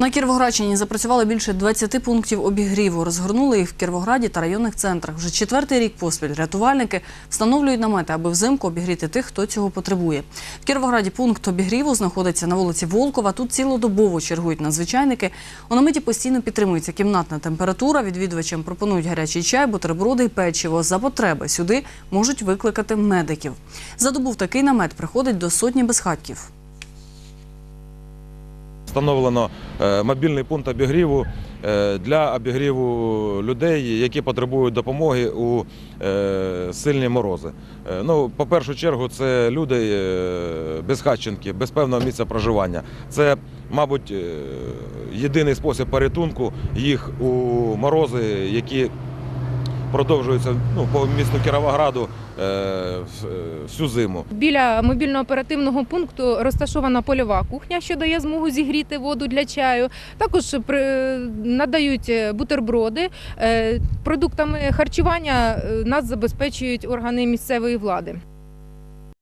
На Кіровоградщині запрацювало більше 20 пунктів обігріву. Розгорнули їх в Кіровограді та районних центрах. Вже четвертий рік поспіль рятувальники встановлюють намети, аби взимку обігріти тих, хто цього потребує. В Кіровограді пункт обігріву знаходиться на вулиці Волкова. Тут цілодобово чергують надзвичайники. У наметі постійно підтримується кімнатна температура. Відвідувачам пропонують гарячий чай, бутерброди і печиво. За потреби сюди можуть викликати медиків. За добу в такий намет приходить до сотні безхатьків. Встановлено е, мобільний пункт обігріву е, для обігріву людей, які потребують допомоги у е, сильні морози. Ну, по першу чергу, це люди е, безхатченки, без певного місця проживання. Це, мабуть, єдиний спосіб порятунку їх у морози, які продовжуються ну, по місту Кіровограду е, е, всю зиму. Біля мобільно-оперативного пункту розташована польова кухня, що дає змогу зігріти воду для чаю. Також надають бутерброди. Е, Продуктами харчування е, нас забезпечують органи місцевої влади.